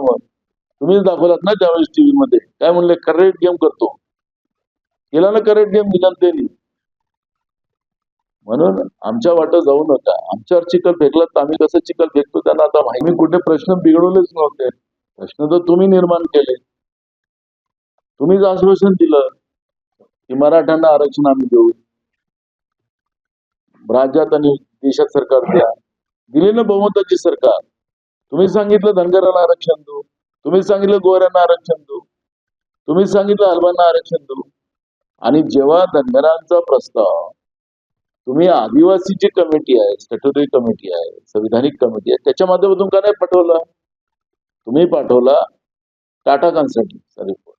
सामंत तुम्हीच दाखवलात ना त्यावेळेस टीव्ही मध्ये काय म्हणले? करेक्ट गेम करतो. केला ना करेक्ट गेम जनतेने म्हणून आमच्या वाटत जाऊ नका. आमच्यावर चिखल फेकलात तर आम्ही कसं चिखल फेकतो त्यांना? आता माहिती मी कुठे प्रश्न बिघडवलेच नव्हते. प्रश्न तर तुम्ही निर्माण केले. तुम्हीच आश्वासन दिलं की मराठ्यांना आरक्षण आम्ही देऊ. राज्यात आणि देशात सरकार द्या. दिले ना बहुमताची सरकार. तुम्ही सांगितलं धनगराला आरक्षण देऊ तुम्ही सांगितलं गोऱ्यांना आरक्षण देऊ तुम्ही सांगितलं अल्बांना आरक्षण देऊ आणि जेव्हा धनगरांचा प्रस्ताव तुम्ही आदिवासीची कमिटी आहे स्टॅट्युटरी कमिटी आहे संविधानिक कमिटी आहे त्याच्या माध्यमातून का नाही पाठवला? तुम्ही पाठवला टाटा कन्सल्टन्सीचा रिपोर्ट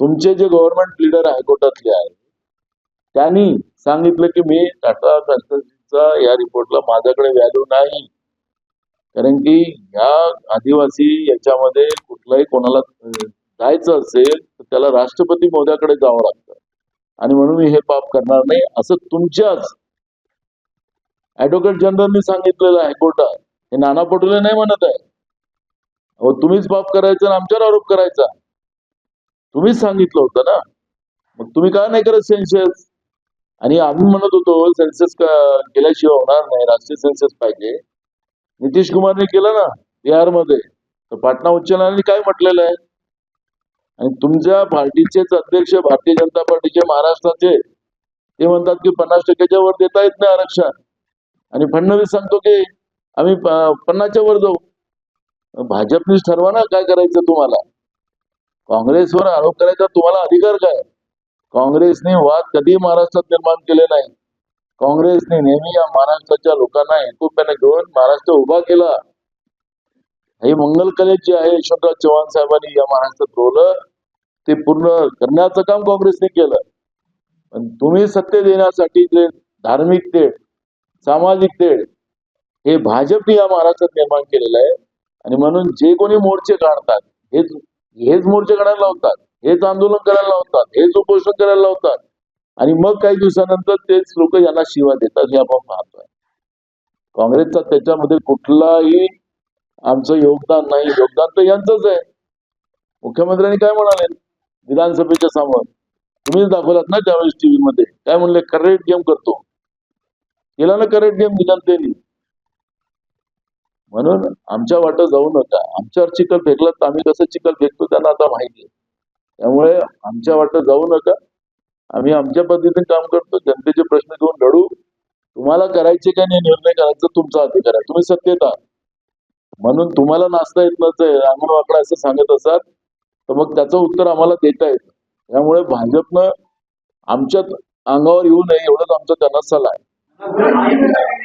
तुमचे जे गव्हर्नमेंट लिडर हायकोर्टातले आहेत त्यांनी सांगितलं की मी टाटा कन्सल्टन्सीचा या रिपोर्टला माझ्याकडे व्हॅल्यू नाही. कारण की ह्या आदिवासी याच्यामध्ये कुठलाही कोणाला जायचं असेल तर त्याला राष्ट्रपती मोद्याकडे जावं लागतं. आणि म्हणून मी हे पाप करणार नाही असं तुमच्याच ऍडव्होकेट जनरलनी सांगितलेलं आहे हायकोर्टात हे नाना पटोले नाही म्हणत आहे. अहो तुम्हीच पाप करायचं आणि आमच्यावर आरोप करायचा. तुम्हीच सांगितलं होतं ना. मग तुम्ही का नाही करत सेन्सेस? आणि आम्ही म्हणत होतो सेन्सेस केल्याशिवाय होणार नाही. राष्ट्रीय सेन्सेस पाहिजे. नितीश कुमारने केलं ना बिहारमध्ये. तर पाटणा उच्च न्यायालयाने काय म्हटलेलं आहे? आणि तुमच्या पार्टीचेच अध्यक्ष भारतीय जनता पार्टीचे महाराष्ट्राचे ते म्हणतात की पन्नास टक्क्याच्या वर देता येत नाही आरक्षण. आणि फडणवीस सांगतो की आम्ही पन्नासच्या वर जाऊ. भाजपनीच ठरवा ना काय करायचं तुम्हाला. काँग्रेसवर आरोप करायचा तुम्हाला अधिकार काय? काँग्रेसने वाद कधी महाराष्ट्रात निर्माण केले नाही. काँग्रेसने नेहमी या महाराष्ट्राच्या लोकांना एकोप्याने घेऊन महाराष्ट्र उभा केला. हे मंगल कलेज जे आहे यशवंतराव चव्हाण साहेबांनी या महाराष्ट्रात रोवलं. ते पूर्ण करण्याचं काम काँग्रेसने केलं. पण तुम्ही सत्य देण्यासाठी जे धार्मिक तेढ सामाजिक तेढ हे भाजपने या महाराष्ट्रात निर्माण केलेलं आहे. आणि म्हणून जे कोणी मोर्चे काढतात हेच हेच मोर्चे काढायला लावतात हेच आंदोलन करायला लावतात हेच उपोषण करायला लावतात आणि मग काही दिवसानंतर तेच लोक यांना शिवा देतात हे आपण पाहतोय. काँग्रेसचा त्याच्यामध्ये कुठलाही आमचं योगदान नाही. योगदान तर यांचंच आहे. मुख्यमंत्र्यांनी काय म्हणाले? विधानसभेच्या समोर. तुम्हीच दाखवलात ना त्यावेळेस टीव्ही मध्ये काय म्हणले? करेक्ट गेम करतो. केला ना करेक्ट गेम जनतेने म्हणून आमच्या वाटत जाऊ नका. आमच्यावर चिखल फेकलं तर आम्ही कसं चिखल फेकतो त्यांना आता माहिती आहे. त्यामुळे आमच्या वाटत जाऊ नका. आम्ही आमच्या पद्धतीने काम करतो. जनतेचे प्रश्न घेऊन लढू. तुम्हाला करायचे का नाही निर्णय करायचा तुमचा अधिकार आहे. तुम्ही सत्तेत आहात. म्हणून तुम्हाला नाचता येत नसेल अंगण वाकडा असं सांगत असाल तर मग त्याचं उत्तर आम्हाला देता येत त्यामुळे भाजपनं आमच्या अंगावर येऊ नये एवढंच आमचा त्यांना सल्ला आहे.